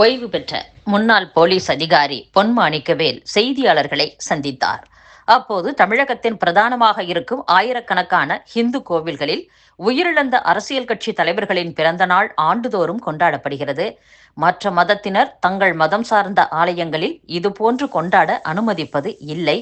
ஓய்வு பெற்ற முன்னாள் போலீஸ் அதிகாரி பொன்மாணிக்கவேல் செய்தியாளர்களை சந்தித்தார். அப்போது தமிழகத்தின் பிரதானமாக இருக்கும் ஆயிரக்கணக்கான ஹிந்து கோவில்களில் உயிரிழந்த அரசியல் கட்சி தலைவர்களின் பிறந்த நாள் ஆண்டுதோறும் கொண்டாடப்படுகிறது. மற்ற மதத்தினர் தங்கள் மதம் சார்ந்த ஆலயங்களில் இதுபோன்று கொண்டாட அனுமதிப்பது இல்லை.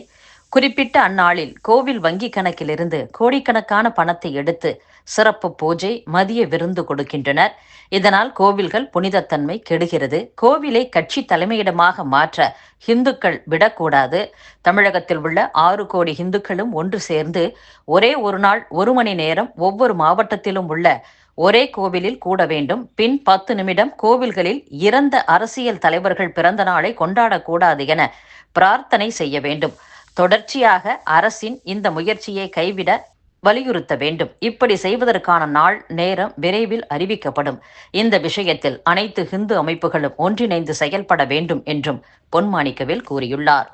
குறிப்பிட்ட அந்நாளில் கோவில் வங்கி கணக்கிலிருந்து கோடிக்கணக்கான பணத்தை எடுத்து சிறப்பு பூஜை மதிய விருந்து கொடுக்கின்றனர். இதனால் கோவில்கள் புனிதத்தன்மை கெடுகிறது. கோவிலை கட்சி தலைமையிடமாக மாற்ற இந்துக்கள் விடக்கூடாது. தமிழகத்தில் உள்ள ஆறு கோடி இந்துக்களும் ஒன்று சேர்ந்து ஒரே ஒரு நாள் ஒரு மணி நேரம் ஒவ்வொரு மாவட்டத்திலும் உள்ள ஒரே கோவிலில் கூட வேண்டும். பின் பத்து நிமிடம் கோவில்களில் இறந்த அரசியல் தலைவர்கள் பிறந்த நாளை கொண்டாடக்கூடாது என பிரார்த்தனை செய்ய வேண்டும். தொடர்ச்சியாக அரசின் இந்த முயற்சியை கைவிட வலியுறுத்த வேண்டும். இப்படி செய்வதற்கான நாள் நேரம் விரைவில் அறிவிக்கப்படும். இந்த விஷயத்தில் அனைத்து ஹிந்து அமைப்புகளும் ஒன்றிணைந்து செயல்பட வேண்டும் என்றும் பொன்மாணிக்கவேல் கூறியுள்ளார்.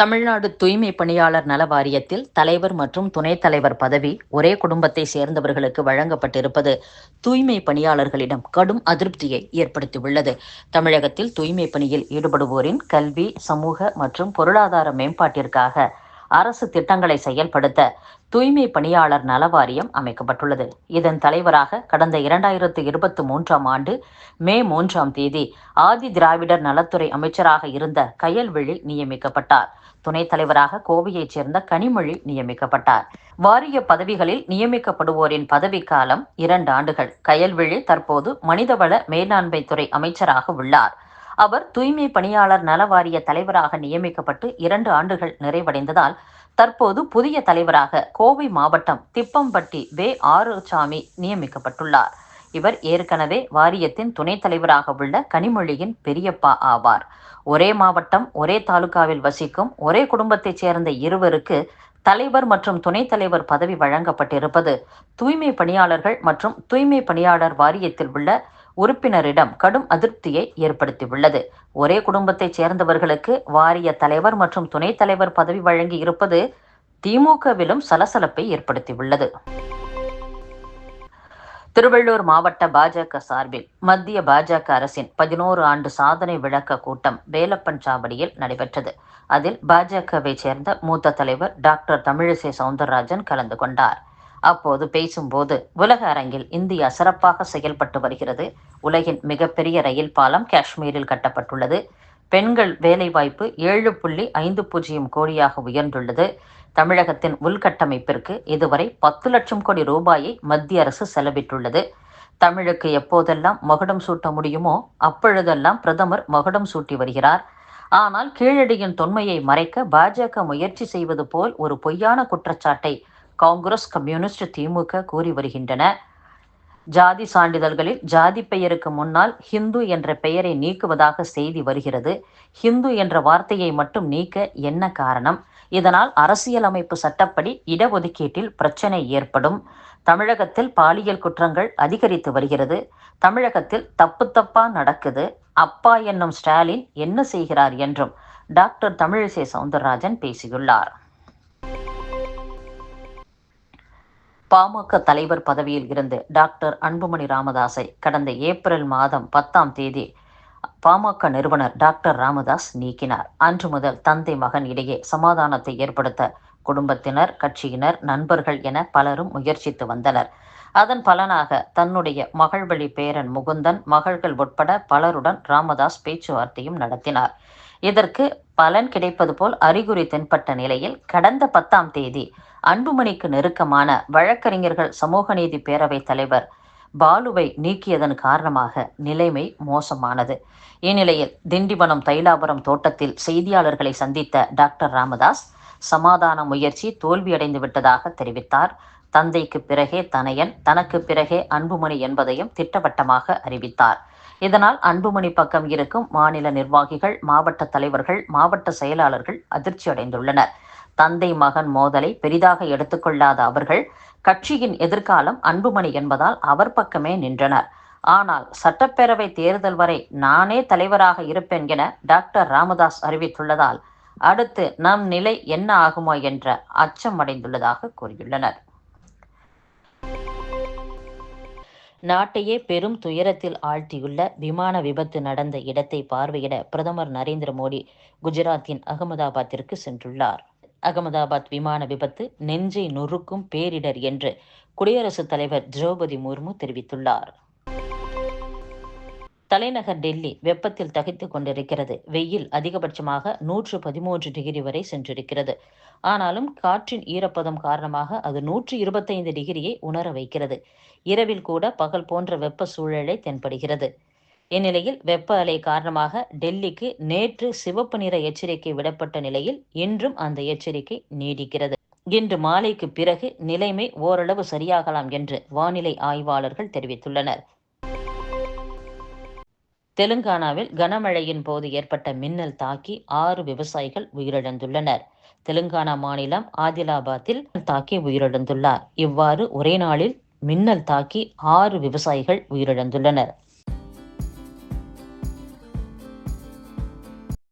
தமிழ்நாடு தூய்மை பணியாளர் நல வாரியத்தில் தலைவர் மற்றும் துணைத் தலைவர் பதவி ஒரே குடும்பத்தை சேர்ந்தவர்களுக்கு வழங்கப்பட்டிருப்பது தூய்மை பணியாளர்களிடம் கடும் அதிருப்தியை ஏற்படுத்தியுள்ளது. தமிழகத்தில் தூய்மை பணியில் ஈடுபடுவோரின் கல்வி சமூக மற்றும் பொருளாதார மேம்பாட்டிற்காக அரசு திட்டங்களை செயல்படுத்த தூய்மை பணியாளர் நல வாரியம் அமைக்கப்பட்டுள்ளது. இதன் தலைவராக கடந்த இரண்டாயிரத்து இருபத்தி மூன்றாம் ஆண்டு மே மூன்றாம் தேதி ஆதி திராவிடர் நலத்துறை அமைச்சராக இருந்த கயல்விழி நியமிக்கப்பட்டார். துணைத் தலைவராக கோவையைச் சேர்ந்த கனிமொழி நியமிக்கப்பட்டார். வாரிய பதவிகளில் நியமிக்கப்படுவோரின் பதவிக்காலம் இரண்டு ஆண்டுகள். கயல்விழி தற்போது மனிதவள மேலாண்மை துறை அமைச்சராக உள்ளார். அவர் தூய்மை பணியாளர் நல வாரிய தலைவராக நியமிக்கப்பட்டு இரண்டு ஆண்டுகள் நிறைவடைந்ததால் தற்போது புதிய தலைவராக கோவை மாவட்டம் திப்பம்பட்டி வே ஆறுசாமி நியமிக்கப்பட்டுள்ளார். இவர் ஏற்கனவே வாரியத்தின் துணைத் தலைவராக உள்ள கனிமொழியின் பெரியப்பா ஆவார். ஒரே மாவட்டம் ஒரே தாலுகாவில் வசிக்கும் ஒரே குடும்பத்தைச் சேர்ந்த இருவருக்கு தலைவர் மற்றும் துணைத் தலைவர் பதவி வழங்கப்பட்டிருப்பது தூய்மை பணியாளர்கள் மற்றும் தூய்மை பணியாளர் வாரியத்தில் உள்ள உறுப்பினரிடம் கடும் அதிருப்தியை ஏற்படுத்தியுள்ளது. ஒரே குடும்பத்தைச் சேர்ந்தவர்களுக்கு வாரிய தலைவர் மற்றும் துணைத் தலைவர் பதவி வழங்கி இருப்பது திமுகவிலும் சலசலப்பை ஏற்படுத்தியுள்ளது. திருவள்ளூர் மாவட்ட பாஜக சார்பில் மத்திய பாஜக அரசின் பதினோரு ஆண்டு சாதனை விளக்க கூட்டம் வேலப்பன் சாவடியில் நடைபெற்றது. அதில் பாஜகவை சேர்ந்த மூத்த தலைவர் டாக்டர் தமிழிசை சவுந்தரராஜன் கலந்து கொண்டார். அப்போது பேசும்போது உலக அரங்கில் இந்தியா சிறப்பாக செயல்பட்டு வருகிறது. உலகின் மிகப்பெரிய ரயில் பாலம் காஷ்மீரில் கட்டப்பட்டுள்ளது. பெண்கள் வேலைவாய்ப்பு ஏழு புள்ளி ஐந்து பூஜ்ஜியம் கோடியாக உயர்ந்துள்ளது. தமிழகத்தின் உள்கட்டமைப்பிற்கு இதுவரை பத்து லட்சம் கோடி ரூபாயை மத்திய அரசு செலவிட்டுள்ளது. தமிழுக்கு எப்போதெல்லாம் மகுடம் சூட்ட முடியுமோ அப்பொழுதெல்லாம் பிரதமர் மகுடம் சூட்டி வருகிறார். ஆனால் கீழடியின் தொன்மையை மறைக்க பாஜக முயற்சி செய்வது போல் ஒரு பொய்யான குற்றச்சாட்டை காங்கிரஸ் கம்யூனிஸ்ட் திமுக கூறி வருகின்றன. ஜாதி சான்றிதழ்களில் ஜாதி பெயருக்கு முன்னால் ஹிந்து என்ற பெயரை நீக்குவதாக செய்தி வருகிறது. ஹிந்து என்ற வார்த்தையை மட்டும் நீக்க என்ன காரணம்? இதனால் அரசியலமைப்பு சட்டப்படி இடஒதுக்கீட்டில் பிரச்சனை ஏற்படும். தமிழகத்தில் பாலியல் குற்றங்கள் அதிகரித்து வருகிறது. தமிழகத்தில் தப்பு தப்பா நடக்குது. அப்பா என்னும் ஸ்டாலின் என்ன செய்கிறார் என்றும் டாக்டர் தமிழிசை சவுந்தரராஜன் பேசியுள்ளார். பாமக தலைவர் பதவியில் இருந்து டாக்டர் அன்புமணி ராமதாஸை கடந்த ஏப்ரல் மாதம் பத்தாம் தேதி பாமக நிறுவனர் டாக்டர் ராமதாஸ் நீக்கினார். அன்று முதல் தந்தை மகன் இடையே சமாதானத்தை ஏற்படுத்த குடும்பத்தினர் கட்சியினர் நண்பர்கள் என பலரும் முயற்சித்து வந்தனர். அதன் பலனாக தன்னுடைய மகள் வழி பேரன் முகுந்தன் மகள்கள் உட்பட பலருடன் ராமதாஸ் பேச்சுவார்த்தையும் நடத்தினார். இதற்கு பலன் கிடைப்பது போல் அறிகுறி தென்பட்ட நிலையில் கடந்த பத்தாம் தேதி அன்புமணிக்கு நெருக்கமான வழக்கறிஞர்கள் சமூக நீதி பேரவைத் தலைவர் பாலுவை நீக்கியதன் காரணமாக நிலைமை மோசமானது. இந்நிலையில் திண்டிவனம் தைலாபுரம் தோட்டத்தில் செய்தியாளர்களை சந்தித்த டாக்டர் ராமதாஸ் சமாதான முயற்சி தோல்வியடைந்து விட்டதாக தெரிவித்தார். தந்தைக்கு பிறகே தனையன் தனக்கு பிறகே அன்புமணி என்பதையும் திட்டவட்டமாக அறிவித்தார். இதனால் அன்புமணி பக்கம் இருக்கும் மாநில நிர்வாகிகள் மாவட்ட தலைவர்கள் மாவட்ட செயலாளர்கள் அதிர்ச்சி அடைந்துள்ளனர். தந்தை மகன் மோதலை பெரிதாக எடுத்துக்கொள்ளாத அவர்கள் கட்சியின் எதிர்காலம் அன்புமணி என்பதால் அவர் பக்கமே நின்றனர். ஆனால் சட்டப்பேரவை தேர்தல் வரை நானே தலைவராக இருப்பேன் என டாக்டர் ராமதாஸ் அறிவித்துள்ளதால் அடுத்து நம் நிலை என்ன ஆகுமோ என்ற அச்சம் அடைந்துள்ளதாக கூறியுள்ளனர். நாட்டையே பெரும் துயரத்தில் ஆழ்த்தியுள்ள விமான விபத்து நடந்த இடத்தை பார்வையிட பிரதமர் நரேந்திர மோடி குஜராத்தின் அகமதாபாத்திற்கு சென்றுள்ளார். அகமதாபாத் விமான விபத்து நெஞ்சை நொறுக்கும் பேரிடர் என்று குடியரசுத் தலைவர் திரௌபதி முர்மு தெரிவித்துள்ளார். தலைநகர் டெல்லி வெப்பத்தில் தகித்துக் கொண்டிருக்கிறது. வெயில் அதிகபட்சமாக நூற்று பதிமூன்று டிகிரி வரை சென்றிருக்கிறது. ஆனாலும் காற்றின் ஈரப்பதம் காரணமாக அது நூற்று இருபத்தைந்து டிகிரியை உணர வைக்கிறது. இரவில் கூட பகல் போன்ற வெப்ப சூழலை தென்படுகிறது. இந்நிலையில் வெப்ப அலை காரணமாக டெல்லிக்கு நேற்று சிவப்பு நிற எச்சரிக்கை விடப்பட்ட நிலையில் இன்றும் அந்த எச்சரிக்கை நீடிக்கிறது. இன்று மாலைக்கு பிறகு நிலைமை ஓரளவு சரியாகலாம் என்று வானிலை ஆய்வாளர்கள் தெரிவித்துள்ளனர். தெலுங்கானாவில் கனமழையின் போது ஏற்பட்ட மின்னல் தாக்கி ஆறு விவசாயிகள் உயிரிழந்துள்ளனர். தெலுங்கானா மாநிலம் ஆதிலாபாத்தில் தாக்கி உயிரிழந்துள்ளார். இவ்வாறு ஒரே நாளில் மின்னல் தாக்கி ஆறு விவசாயிகள் உயிரிழந்துள்ளனர்.